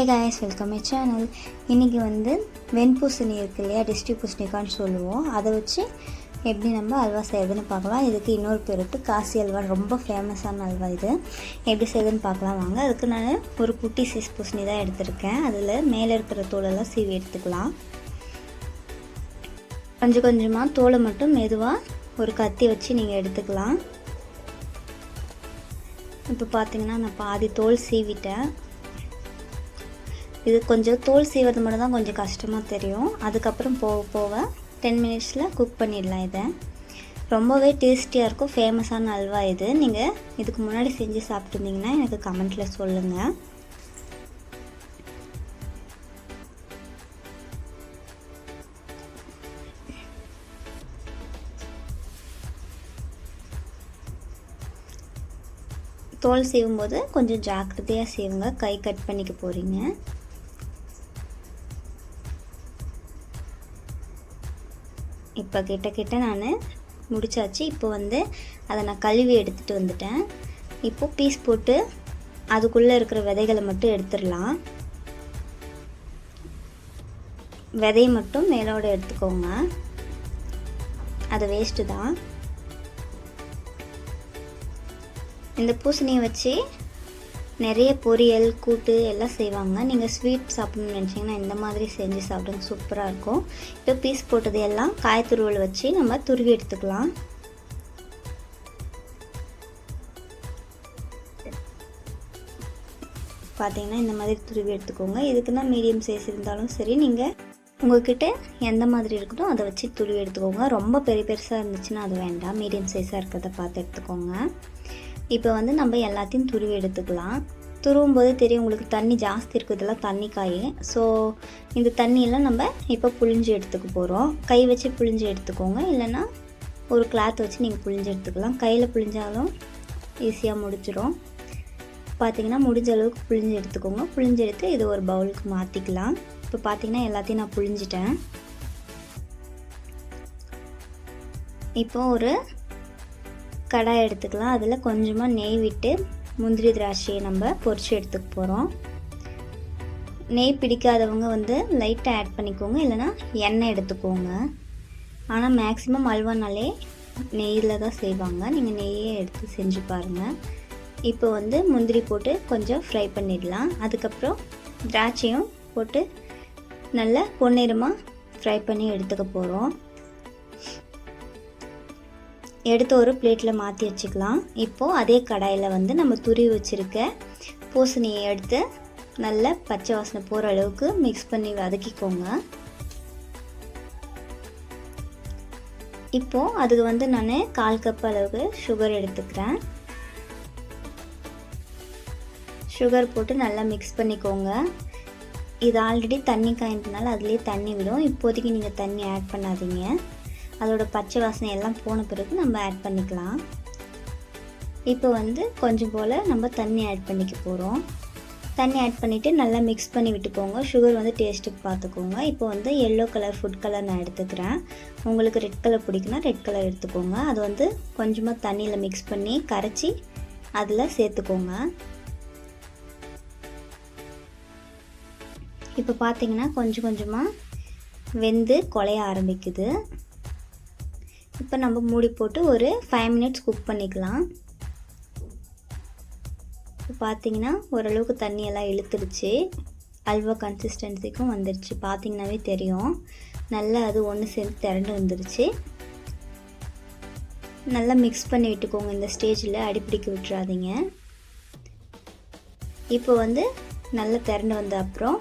Hey guys welcome my channel இன்றைக்கி வந்து வெண்பூசணி இருக்கு இல்லையா? டிஸ்ட்ரி பூசணிக்கான்னு சொல்லுவோம். அதை வச்சு எப்படி நம்ம அல்வா செய்யுதுன்னு பார்க்கலாம். இதுக்கு இன்னொரு பேர் இருக்குது காசி அல்வா ரொம்ப ஃபேமஸான அல்வா இது. எப்படி செய்யுதுன்னு பார்க்கலாம். வாங்க அதுக்கு நான் ஒரு குட்டி சைஸ் பூசணி தான் எடுத்திருக்கேன். அதில் மேலே இருக்கிற தோலெல்லாம் சீவி எடுத்துக்கலாம். கொஞ்சம் கொஞ்சமாக தோலை மட்டும் மெதுவாக ஒரு கத்தி வச்சு நீங்கள் எடுத்துக்கலாம். இப்போ பார்த்தீங்கன்னா நான் பாதி தோல் சீவிட்டேன். இது கொஞ்சம் தோல் சீவது மட்டும் தான் கொஞ்சம் கஷ்டமாக தெரியும். அதுக்கப்புறம் போக போக டென் மினிட்ஸில் குக் பண்ணிடலாம் இதை. ரொம்பவே டேஸ்டியாக இருக்கும் ஃபேமஸான அல்வா இது. நீங்கள் இதுக்கு முன்னாடி செஞ்சு சாப்பிட்ருந்தீங்கன்னா எனக்கு கமெண்ட்டில் சொல்லுங்கள் தோல் சீவும்போது கொஞ்சம் ஜாக்கிரதையாக சீவுங்க கை கட் பண்ணிக்க போகிறீங்க இப்போ கிட்ட கிட்ட நான் முடிச்சாச்சு. இப்போ வந்து அதை நான் கழுவி எடுத்துகிட்டு வந்துட்டேன். இப்போது பீஸ் போட்டு அதுக்குள்ளே இருக்கிற விதைகளை மட்டும் எடுத்துடலாம். விதையை மட்டும் மேலோடு எடுத்துக்கோங்க. அது வேஸ்ட்டு தான். இந்த பூசணியை வச்சு நிறைய பொரியல் கூட்டு எல்லாம் செய்வாங்க. நீங்கள் ஸ்வீட் சாப்பிடணும்னு நினச்சிங்கன்னா இந்த மாதிரி செஞ்சு சாப்பிடுங்க. சூப்பராக இருக்கும். இப்போ பீஸ் போட்டது எல்லாம் காய் துருவல் வச்சு நம்ம துருவி எடுத்துக்கலாம். பார்த்தீங்கன்னா இந்த மாதிரி துருவி எடுத்துக்கோங்க. இதுக்குன்னா மீடியம் சைஸ் இருந்தாலும் சரி நீங்கள் உங்கள்கிட்ட எந்த மாதிரி இருக்குதோ அதை வச்சு துருவி எடுத்துக்கோங்க. ரொம்ப பெரிய பெருசாக இருந்துச்சுன்னா அது வேண்டாம். மீடியம் சைஸாக இருக்கிறத பார்த்து எடுத்துக்கோங்க. இப்போ வந்து நம்ம எல்லாத்தையும் துருவி எடுத்துக்கலாம். துருவும் போது தெரியும் உங்களுக்கு தண்ணி ஜாஸ்தி இருக்குதுலாம் தண்ணி காய் ஸோ இந்த தண்ணியெல்லாம் நம்ம இப்போ புழிஞ்சு எடுத்துக்க போகிறோம் கை வச்சு புழிஞ்சு எடுத்துக்கோங்க. இல்லைன்னா ஒரு கிளாத் வச்சு நீங்கள் புழிஞ்சு எடுத்துக்கலாம். கையில் புழிஞ்சாலும் ஈஸியாக முடிச்சிடும் பார்த்தீங்கன்னா முடிஞ்ச அளவுக்கு புழிஞ்சு எடுத்துக்கோங்க. புழிஞ்சு எடுத்து இது ஒரு பவுலுக்கு மாற்றிக்கலாம் இப்போ பார்த்திங்கன்னா எல்லாத்தையும் நான் புழிஞ்சிட்டேன். இப்போ ஒரு கடாய் எடுத்துக்கலாம். அதில் கொஞ்சமாக நெய் விட்டு முந்திரி திராட்சையை நம்ம பொரித்து எடுத்துக்க போகிறோம் நெய் பிடிக்காதவங்க வந்து லைட்டாக ஆட் பண்ணிக்கோங்க. இல்லைனா எண்ணெய் எடுத்துக்கோங்க. ஆனால் மேக்ஸிமம் அல்வானாலே நெய்யில் தான் செய்வாங்க. நீங்கள் நெய்யே எடுத்து செஞ்சு பாருங்கள் இப்போ வந்து முந்திரி போட்டு கொஞ்சம் ஃப்ரை பண்ணிடலாம். அதுக்கப்புறம் திராட்சையும் போட்டு நல்லா பொன்னிறமாக ஃப்ரை பண்ணி எடுத்துக்க போகிறோம் எடுத்து ஒரு பிளேட்டில் மாற்றி வச்சுக்கலாம். இப்போது அதே கடாயில் வந்து நம்ம துருவி வச்சுருக்க பூசணியை எடுத்து நல்லா பச்சை வாசனை போகிற அளவுக்கு மிக்ஸ் பண்ணி வதக்கிக்கோங்க. இப்போது அதுக்கு வந்து நான் கால் கப் அளவுக்கு சுகர் எடுத்துக்கிறேன். சுகர் போட்டு நல்லா மிக்ஸ் பண்ணிக்கோங்க. இது ஆல்ரெடி தண்ணி காயின்றதுனால அதுலேயே தண்ணி விடும். இப்போதைக்கு நீங்கள் தண்ணி ஆட் பண்ணாதீங்க. அதோட பச்சை வாசனை எல்லாம் போன பிறகு நம்ம ஆட் பண்ணிக்கலாம். இப்போ வந்து கொஞ்சம் போல் நம்ம தண்ணி ஆட் பண்ணிக்க போகிறோம் தண்ணி ஆட் பண்ணிவிட்டு நல்லா மிக்ஸ் பண்ணி விட்டுக்கோங்க. சுகர் வந்து டேஸ்ட்டுக்கு பார்த்துக்கோங்க இப்போ வந்து எல்லோ கலர் ஃபுட் கலர் நான் எடுத்துக்கிறேன். உங்களுக்கு ரெட் கலர் பிடிக்குன்னா ரெட் கலர் எடுத்துக்கோங்க. அது வந்து கொஞ்சமாக தண்ணியில் மிக்ஸ் பண்ணி கரைச்சி அதில் சேர்த்துக்கோங்க. இப்போ பார்த்தீங்கன்னா கொஞ்சம் கொஞ்சமாக வெந்து குலைய ஆரம்பிக்குது. இப்போ நம்ம மூடி போட்டு ஒரு ஃபைவ் மினிட்ஸ் குக் பண்ணிக்கலாம். இப்போ பார்த்தீங்கன்னா ஓரளவுக்கு தண்ணியெல்லாம் இழுத்துருச்சு அல்வா கன்சிஸ்டன்சிக்கும் வந்துருச்சு பார்த்தீங்கன்னாவே தெரியும். நல்லா அது ஒன்று சேர்ந்து திரண்டு வந்துருச்சு நல்லா மிக்ஸ் பண்ணி விட்டுக்கோங்க. இந்த ஸ்டேஜில் அடிப்பிடிக்க விட்டுறாதீங்க. இப்போ வந்து நல்லா திரண்டு வந்த அப்புறம்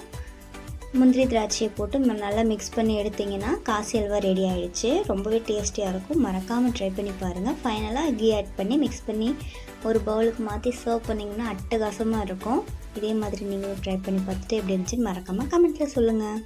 முந்திரி திராட்சையை போட்டு நல்லா மிக்ஸ் பண்ணி எடுத்திங்கன்னா காசி அல்வா ரெடி ஆகிடுச்சு ரொம்பவே டேஸ்டியாக இருக்கும். மறக்காமல் ட்ரை பண்ணி பாருங்கள் ஃபைனலாக கீ ஆட் பண்ணி மிக்ஸ் பண்ணி ஒரு பவுலுக்கு மாற்றி சர்வ் பண்ணிங்கன்னா அட்டகாசமாக இருக்கும். இதே மாதிரி நீங்களும் ட்ரை பண்ணி பார்த்துட்டு எப்படி இருந்துச்சுன்னு மறக்காமல் கமெண்ட்டில் சொல்லுங்கள்